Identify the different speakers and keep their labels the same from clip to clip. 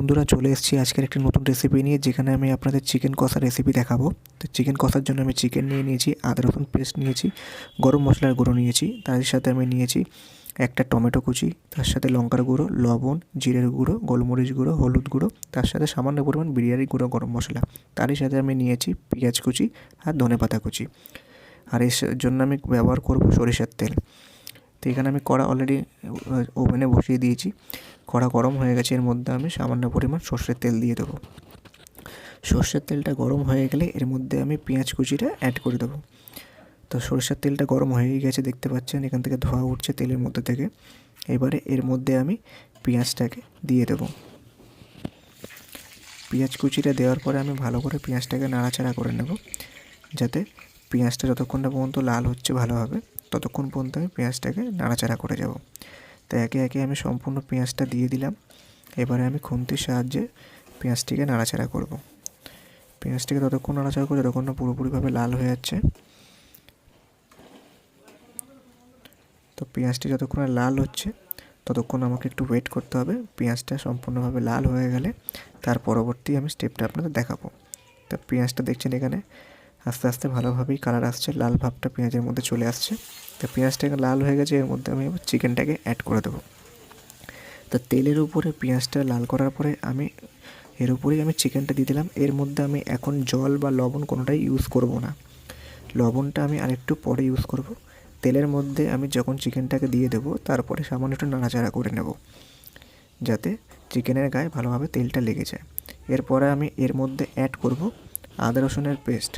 Speaker 1: বন্ধুরা চলে এসেছি আজকের একটি নতুন রেসিপি নিয়ে, যেখানে আমি আপনাদের চিকেন কষা রেসিপি দেখাবো। তো চিকেন কষার জন্য আমি চিকেন নিয়ে নিয়েছি, আদা, রসুন পেস্ট নিয়েছি, গরম মশলার গুঁড়ো নিয়েছি, তার সাথে আমি নিয়েছি একটা টমেটো কুচি, তার সাথে লঙ্কার গুঁড়ো, লবণ, জিরের গুঁড়ো, গোলমরিচ গুঁড়ো, হলুদ গুঁড়ো, তার সাথে সামান্য পরিমাণ বিরিয়ানি গুঁড়ো গরম মশলা। তারই সাথে আমি নিয়েছি পেঁয়াজ কুচি আর ধনে পাতা কুচি। আর এর জন্য আমি ব্যবহার করব সরিষার তেল। তো এখানে আমি কড়া অলরেডি ওভেনে বসিয়ে দিয়েছি। কড়া গরম হয়ে গেছে, এর মধ্যে আমি সামান্য পরিমাণ সর্ষের তেল দিয়ে দেবো। সর্ষের তেলটা গরম হয়ে গেলে এর মধ্যে আমি পেঁয়াজ কুচিটা অ্যাড করে দেবো। তো সরষের তেলটা গরম হয়েই গেছে, দেখতে পাচ্ছেন, এখান থেকে ধোয়া উঠছে তেলের মধ্যে থেকে। এবারে এর মধ্যে আমি পেঁয়াজটাকে দিয়ে দেবো। পেঁয়াজ কুচিটা দেওয়ার পরে আমি ভালো করে পেঁয়াজটাকে নাড়াচাড়া করে নেব, যাতে পেঁয়াজটা যতক্ষণ না পর্যন্ত লাল হচ্ছে ভালোভাবে ততক্ষণ পর্যন্ত আমি পেঁয়াজটাকে নাড়াচাড়া করে যাব। তো একে একে আমি সম্পূর্ণ পেঁয়াজটা দিয়ে দিলাম। এবারে আমি খুন্তির সাহায্যে পেঁয়াজটিকে নাড়াচাড়া করব। পেঁয়াজটিকে ততক্ষণ নাড়াচাড়া করব যতক্ষণ না পুরোপুরিভাবে লাল হয়ে যাচ্ছে। তো পেঁয়াজটি যতক্ষণ লাল হচ্ছে, ততক্ষণ আমাকে একটু ওয়েট করতে হবে। পেঁয়াজটা সম্পূর্ণভাবে লাল হয়ে গেলে তার পরবর্তী আমি স্টেপটা আপনাদের দেখাবো। তো পেঁয়াজটা দেখছেন এখানে আস্তে আস্তে ভালোভাবেই কালার আসছে, লাল ভাবটা পেঁয়াজের মধ্যে চলে আসছে। তো পেঁয়াজটাকে লাল হয়ে গেছে, এর মধ্যে আমি এবার চিকেনটাকে অ্যাড করে দেবো। তো তেলের উপরে পেঁয়াজটা লাল করার পরে আমি, এর উপরেই আমি চিকেনটা দিয়ে দিলাম। এর মধ্যে আমি এখন জল বা লবণ কোনোটাই ইউজ করব না। লবণটা আমি আরেকটু পরে ইউজ করব। তেলের মধ্যে আমি যখন চিকেনটাকে দিয়ে দেবো, তারপরে সামান্য একটু নাড়াচাড়া করে নেব। যাতে চিকেনের গায়ে ভালোভাবে তেলটা লেগে যায়। এরপরে আমি এর মধ্যে অ্যাড করব আদা রসুনের পেস্ট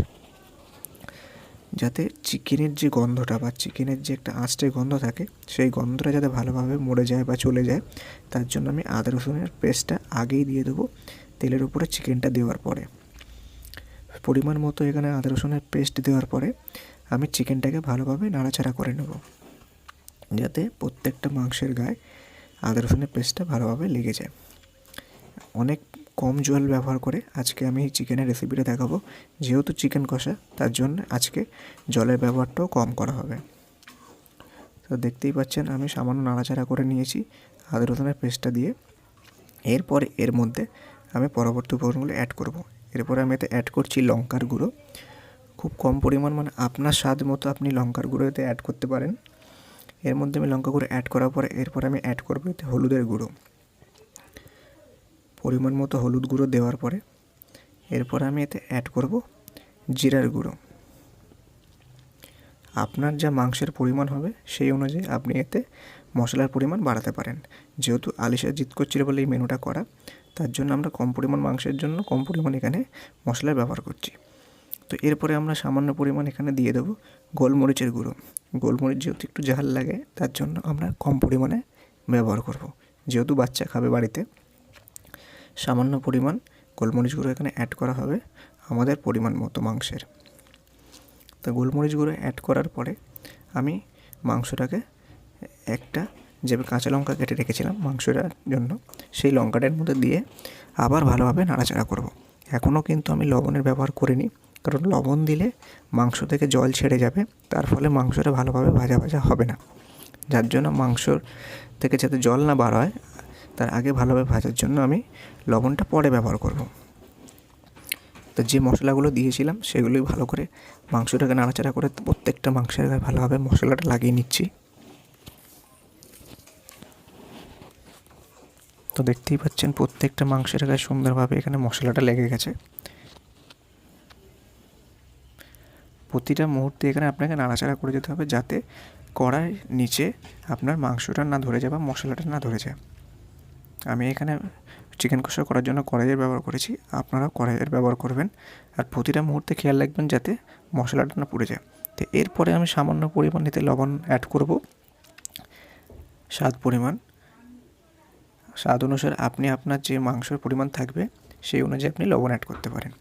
Speaker 1: যাতে চিকেনের যে গন্ধটা বা চিকেনের যে একটা আঁচটে গন্ধ থাকে, সেই গন্ধটা যাতে ভালোভাবে মরে যায় বা চলে যায়, তার জন্য আমি আদা রসুনের পেস্টটা আগেই দিয়ে দেবো তেলের উপরে চিকেনটা দেওয়ার পরে। পরিমাণ মতো এখানে আদা রসুনের পেস্ট দেওয়ার পরে আমি চিকেনটাকে ভালোভাবে নাড়াচাড়া করে নেব, যাতে প্রত্যেকটা মাংসের গায়ে আদা রসুনের পেস্টটা ভালোভাবে লেগে যায়। অনেক কম জল ব্যবহার করে আজকে আমি চিকেনের রেসিপিটা দেখাবো। যেহেতু চিকেন কষা, তার জন্য আজকে জলের ব্যবহারটাও কম করা হবে। তো দেখতেই পাচ্ছেন, আমি সামান্য নাড়াচাড়া করে নিয়েছি আদা, রসুনের পেস্টটা দিয়ে। এরপরে এর মধ্যে আমি পরবর্তী উপকরণগুলো অ্যাড করব। এরপরে আমি এতে অ্যাড করছি লঙ্কার গুঁড়ো। খুব কম পরিমাণ মানে আপনার স্বাদ মতো আপনি লঙ্কার গুঁড়ো এতে অ্যাড করতে পারেন। এর মধ্যে আমি লঙ্কা গুঁড়ো অ্যাড করার পরে এরপর আমি অ্যাড করব এতে হলুদের গুঁড়ো। পরিমাণ মতো হলুদ গুঁড়ো দেওয়ার পরে এরপর আমি এতে অ্যাড করব জিরার গুঁড়ো। আপনার যা মাংসের পরিমাণ হবে সেই অনুযায়ী আপনি এতে মশলার পরিমাণ বাড়াতে পারেন। যেহেতু আলিশা জিত করছিল বলে এই মেনুটা করা, তার জন্য আমরা কম পরিমাণ মাংসের জন্য কম পরিমাণ এখানে মশলার ব্যবহার করছি। তো এরপরে আমরা সামান্য পরিমাণ এখানে দিয়ে দেবো গোলমরিচের গুঁড়ো। গোলমরিচ যেহেতু একটু ঝাল লাগে, তার জন্য আমরা কম পরিমাণে ব্যবহার করব। যেহেতু বাচ্চা খাবে বাড়িতে সামান্য পরিমাণ গোলমরিচ গুঁড়ো এখানে অ্যাড করা হবে আমাদের পরিমাণ মতো মাংসের তো গোলমরিচ গুঁড়ো অ্যাড করার পরে আমি মাংসটাকে একটা যে কাঁচা লঙ্কা কেটে রেখেছিলাম মাংসটার জন্য, সেই লঙ্কাটার মধ্যে দিয়ে আবার ভালোভাবে নাড়াচাড়া করব। এখনও কিন্তু আমি লবণের ব্যবহার করিনি, কারণ লবণ দিলে মাংস থেকে জল ছেড়ে যাবে, তার ফলে মাংসটা ভালোভাবে ভাজা ভাজা হবে না যার জন্য মাংসর থেকে যাতে জল না বার হয় তার আগে ভালোভাবে ভাজার জন্য আমি লবণটা পরে ব্যবহার করব। তো যে মশলাগুলো দিয়েছিলাম সেগুলোই ভালো করে মাংসটাকে নাড়াচাড়া করে প্রত্যেকটা মাংসের গায়ে ভালোভাবে মশলাটা লাগিয়ে নিচ্ছি। তো দেখতেই পাচ্ছেন প্রত্যেকটা মাংসের গায়ে সুন্দরভাবে এখানে মশলাটা লেগে গেছে। প্রতিটা মুহূর্তে এখানে আপনাকে নাড়াচাড়া করে যেতে হবে যাতে কড়াই নিচে আপনার মাংসটা না ধরে যায় বা মশলাটা না ধরে যায়। আমি এখানে চিকেন কষা করার জন্য কড়াইয়ের ব্যবহার করেছি। আপনারাও কড়াইয়ের ব্যবহার করবেন। আর প্রতিটা মুহূর্তে খেয়াল রাখবেন যাতে মশলাটা না পুড়ে যায়। তো এরপরে আমি সামান্য পরিমাণ এতে লবণ অ্যাড করব। স্বাদ পরিমাণ। স্বাদ অনুসারে আপনি আপনার যে মাংসের পরিমাণ থাকবে, সেই অনুযায়ী আপনি লবণ অ্যাড করতে পারেন।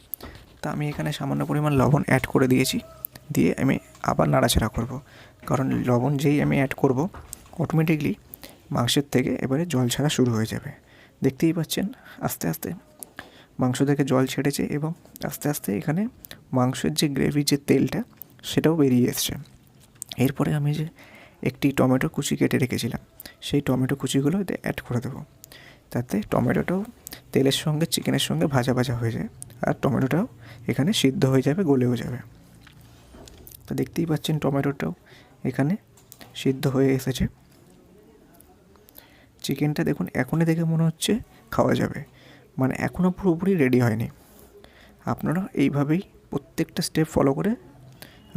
Speaker 1: তা আমি এখানে সামান্য পরিমাণ লবণ অ্যাড করে দিয়েছি। দিয়ে আমি আবার নাড়াচাড়া করব। কারণ লবণ যেই আমি অ্যাড করব অটোমেটিকলি মাংসের থেকে এবারে জল ছাড়া শুরু হয়ে যাবে। দেখতেই পাচ্ছেন, আস্তে আস্তে মাংস থেকে জল ছেড়েছে এবং আস্তে আস্তে এখানে মাংসের যে গ্রেভির যে তেলটা, সেটাও বেরিয়ে এসছে। এরপরে আমি যে একটি টমেটো কুচি কেটে রেখেছিলাম, সেই টমেটো কুচিগুলো এতে অ্যাড করে দেবো। তাতে টমেটোটাও তেলের সঙ্গে চিকেনের সঙ্গে ভাজা ভাজা হয়ে যায় আর টমেটোটাও এখানে সিদ্ধ হয়ে যাবে, গলেও যাবে। তো দেখতেই পাচ্ছেন টমেটোটাও এখানে সিদ্ধ হয়ে এসেছে। চিকেনটা দেখুন এখনই দেখে মনে হচ্ছে খাওয়া যাবে। মানে এখনও পুরোপুরি রেডি হয়নি। আপনারা এইভাবেই প্রত্যেকটা স্টেপ ফলো করে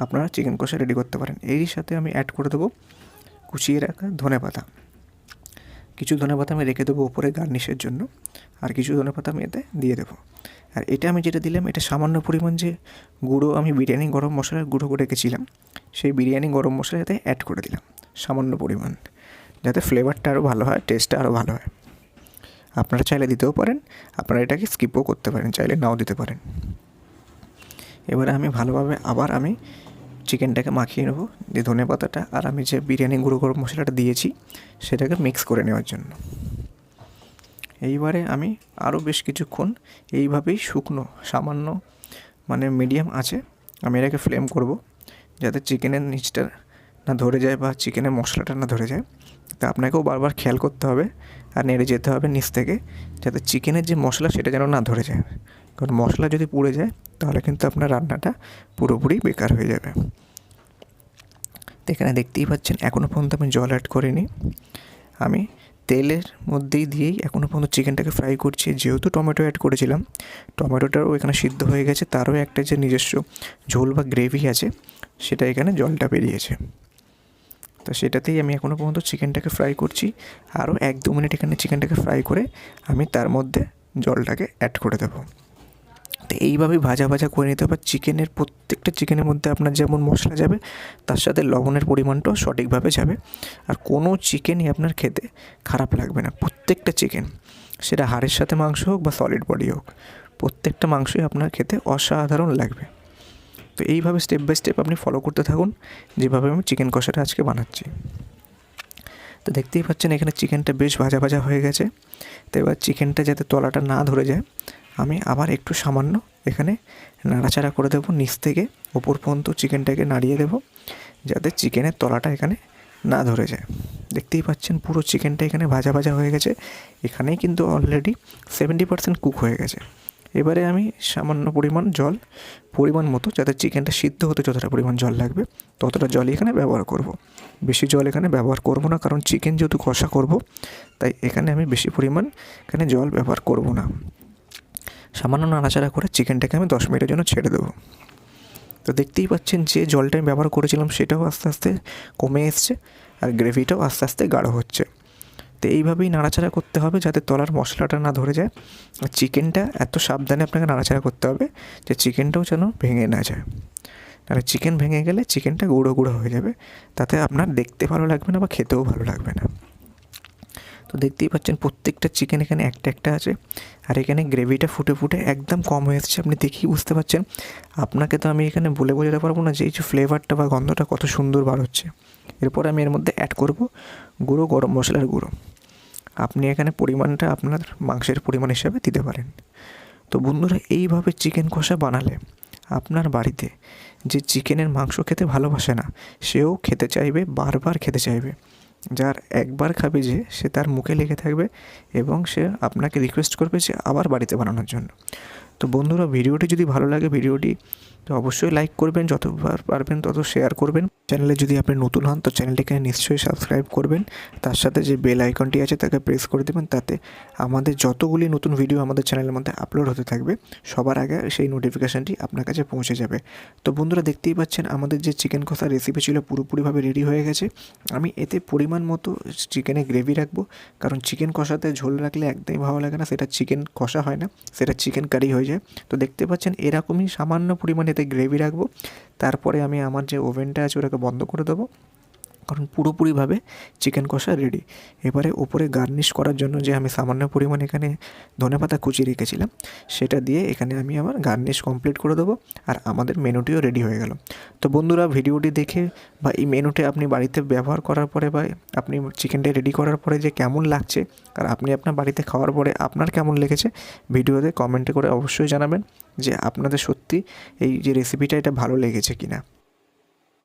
Speaker 1: আপনারা চিকেন কষা রেডি করতে পারেন। এরই সাথে আমি অ্যাড করে দেবো কুচিয়ে রাখা ধনে পাতা। কিছু ধনে পাতা আমি রেখে দেবো উপরে গার্নিশের জন্য আর কিছু ধনে পাতা আমি এতে দিয়ে দেবো। আর এটা আমি যেটা দিলাম, এটা সামান্য পরিমাণ যে গুঁড়ো আমি বিরিয়ানি গরম মশলার গুঁড়ো করে রেখেছিলাম, সেই বিরিয়ানি গরম মশলা এতে অ্যাড করে দিলাম, সামান্য পরিমাণ। যাতে ফ্লেভারটা আরও ভালো হয় টেস্টটা আরও ভালো হয়। আপনারা চাইলে দিতেও পারেন, আপনারা এটাকে স্কিপও করতে পারেন, চাইলে নাও দিতে পারেন। এবারে আমি ভালোভাবে আবার আমি চিকেনটাকে মাখিয়ে নেব, যে ধনে পাতাটা আর আমি যে বিরিয়ানি গুঁড়ো গরম মশলাটা দিয়েছি, সেটাকে মিক্স করে নেওয়ার জন্য। এইবারে আমি আরও বেশ কিছুক্ষণ এইভাবেই শুকনো, সামান্য মানে মিডিয়াম আছে, আমি এটাকে ফ্লেম করব, যাতে চিকেনের নিচটা না ধরে যায় বা চিকেনের মশলাটা না ধরে যায়, তা আপনাকেও বারবার খেয়াল করতে হবে আর নেড়ে যেতে হবে নিচ থেকে যাতে চিকেনের যে মশলা সেটা যেন না ধরে যায়। কারণ মশলা যদি পুড়ে যায়, তাহলে কিন্তু আপনার রান্নাটা পুরোপুরি বেকার হয়ে যাবে। তো এখানে দেখতেই পাচ্ছেন এখনও পর্যন্ত আমি জল অ্যাড করিনি। আমি তেলের মধ্যেই দিয়েই এখনও পর্যন্ত চিকেনটাকে ফ্রাই করছি। যেহেতু টমেটো অ্যাড করেছিলাম, টমেটোটাও এখানে সিদ্ধ হয়ে গেছে। তারও একটা যে নিজস্ব ঝোল বা গ্রেভি আছে, সেটা এখানে জলটা বেরিয়েছে। তো সেটাতেই আমি এখনও পর্যন্ত চিকেনটাকে ফ্রাই করছি। আরও এক দু মিনিট এখানে চিকেনটাকে ফ্রাই করে আমি তার মধ্যে জলটাকে অ্যাড করে দেবো। তো এইভাবেই ভাজা ভাজা করে নিতে হবে। চিকেনের প্রত্যেকটা চিকেনের মধ্যে আপনার যেমন মশলা যাবে, তার সাথে লবণের পরিমাণটাও সঠিকভাবে যাবে। আর কোনো চিকেনই আপনার খেতে খারাপ লাগবে না। প্রত্যেকটা চিকেন সেটা হাড়ের সাথে মাংস হোক বা সলিড বডি হোক, প্রত্যেকটা মাংসই আপনার খেতে অসাধারণ লাগবে। তো এইভাবে স্টেপ বাই স্টেপ আপনি ফলো করতে থাকুন, যেভাবে আমি চিকেন কষাটা আজকে বানাচ্ছি। তো দেখতেই পাচ্ছেন এখানে চিকেনটা বেশ ভাজা ভাজা হয়ে গেছে। তো এবার চিকেনটা যাতে তলাটা না ধরে যায়, আমি আবার একটু সামান্য এখানে নাড়াচাড়া করে দেবো, নিচ থেকে ওপর পর্যন্ত চিকেনটাকে নাড়িয়ে দেবো, যাতে চিকেনের তলাটা এখানে না ধরে যায়। দেখতেই পাচ্ছেন পুরো চিকেনটা এখানে ভাজা ভাজা হয়ে গেছে। এখানেই কিন্তু অলরেডি সেভেন্টি পার্সেন্ট কুক হয়ে গেছে। এবারে আমি সামান্য পরিমাণ জল, পরিমাণ মতো যাতে চিকেনটা সিদ্ধ হতে যতটা পরিমাণ জল লাগবে, ততটা জলই এখানে ব্যবহার করব। বেশি জল এখানে ব্যবহার করব না, কারণ চিকেন যেহেতু কষা করব, তাই এখানে আমি বেশি পরিমাণ এখানে জল ব্যবহার করব না। সামান্য নাড়াচাড়া করে চিকেনটাকে আমি দশ মিনিটের জন্য ছেড়ে দেবো। তো দেখতেই পাচ্ছেন যে জলটা আমি ব্যবহার করেছিলাম, সেটাও আস্তে আস্তে কমে এসছে আর গ্রেভিটাও আস্তে আস্তে গাঢ় হচ্ছে। তো এইভাবেই নাড়াচাড়া করতে হবে যাতে তলার মশলাটা না ধরে যায়। আর চিকেনটা এত সাবধানে আপনাকে নাড়াচাড়া করতে হবে যে চিকেনটাও যেন ভেঙে না যায়। তাহলে চিকেন ভেঙে গেলে চিকেনটা গুঁড়ো গুঁড়ো হয়ে যাবে। তাতে আপনার দেখতে ভালো লাগবে না বা খেতেও ভালো লাগবে না। তো দেখতেই পাচ্ছেন প্রত্যেকটা চিকেন এখানে একটা একটা আছে। আর এখানে গ্রেভিটা ফুটে ফুটে একদম কম হয়ে এসেছে। আপনি দেখেই বুঝতে পারছেন আপনাকে তো আমি এখানে বলে বোঝাতে পারব না যে এই যে ফ্লেভারটা বা গন্ধটা কত সুন্দর বার হচ্ছে। এরপর আমি এর মধ্যে অ্যাড করব গুঁড়ো গরম মশলার গুঁড়ো। আপনি এখানে পরিমাণটা আপনার মাংসের পরিমাণ হিসাবে দিতে পারেন। তো বন্ধুরা, এইভাবে চিকেন কষা বানালে আপনার বাড়িতে যে চিকেনের মাংস খেতে ভালোবাসে না, সেও খেতে চাইবে, বারবার খেতে চাইবে। যার একবার খাবে যে, সে তার মুখে লেগে থাকবে এবং সে আপনাকে রিকোয়েস্ট করবে যে, আবার বাড়িতে বানানোর জন্য। তো বন্ধুরা, ভিডিওটি যদি ভালো লাগে, ভিডিওটি তো অবশ্যই লাইক করবেন যতবার পারবেন তত শেয়ার করবেন। চ্যানেলে যদি আপনি নতুন হন, তো চ্যানেলটিকে নিশ্চয়ই সাবস্ক্রাইব করবেন। তার সাথে যে বেল আইকনটি আছে, তাকে প্রেস করে দেবেন, তাতে আমাদের যতগুলি নতুন ভিডিও আমাদের চ্যানেলের মধ্যে আপলোড হতে থাকবে, সবার আগে সেই নোটিফিকেশানটি আপনার কাছে পৌঁছে যাবে। তো বন্ধুরা দেখতেই পাচ্ছেন, আমাদের যে চিকেন কষা রেসিপি ছিল পুরোপুরিভাবে রেডি হয়ে গেছে। আমি এতে পরিমাণ মতো চিকেনে গ্রেভি রাখব, কারণ চিকেন কষাতে ঝোল রাখলে একদমই ভালো লাগে না, সেটা চিকেন কষা হয় না, সেটা চিকেন কারি হয়ে যায়। তো দেখতে পাচ্ছেন, এরকমই সামান্য পরিমাণে এতে গ্রেভি রাখব। তারপরে আমি আমার যে ওভেনটা আছে ওটাকে বন্ধ করে দেবো। কারণ পুরোপুরিভাবে চিকেন কষা রেডি এবারে ওপরে গার্নিশ করার জন্য যে আমি সামান্য পরিমাণ এখানে ধনেপাতা কুচি রেখেছিলাম, সেটা দিয়ে এখানে আমি আমার গার্নিশ কমপ্লিট করে দেবো আর আমাদের মেনুটিও রেডি হয়ে গেল। তো বন্ধুরা, ভিডিওটি দেখে বা এই মেনুটি আপনি বাড়িতে ব্যবহার করার পরে বা আপনি চিকেনটা রেডি করার পরে যে কেমন লাগছে আর আপনি আপনার বাড়িতে খাওয়ার পরে আপনার কেমন লেগেছে, ভিডিওতে কমেন্টে করে অবশ্যই জানাবেন যে আপনাদের সত্যি এই যে রেসিপিটা এটা ভালো লেগেছে কি না